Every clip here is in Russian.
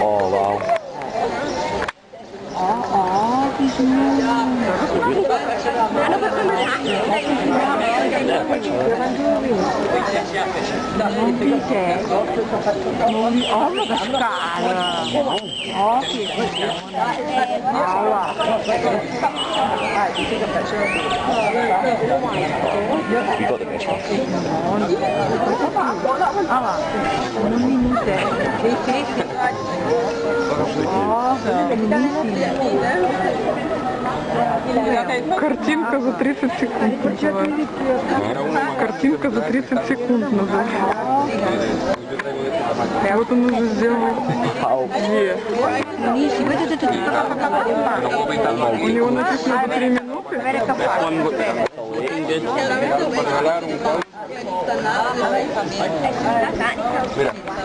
Ồ vào Đi trẻ Muốn ốm là cái cả là Ó kìa Áo là You got the next one. Картинка за 30 секунд называется. Картинка за 30 секунд называется. Вот он уже сделал. Е. benissimo vedete tutto У него написано за 3 минуты. Mira,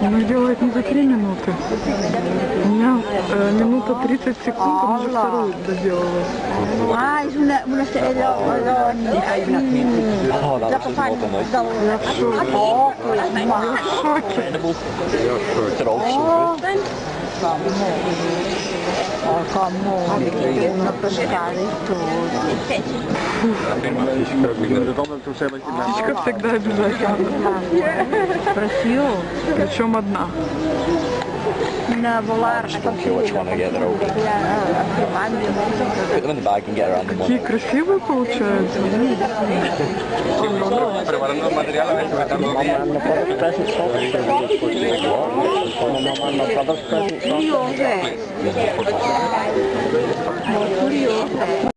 Их делает не за 3 минуты. У меня э, минута 30 секунд, он уже вторую доделывает. ah è una una serie di Oh, that was oh oh come una pescare tutto Птичка всегда обязательно. prezioso Причем одна. una volare Put them in the bag and get around them. Какие красивые получаются. Preparando el material, a ver, que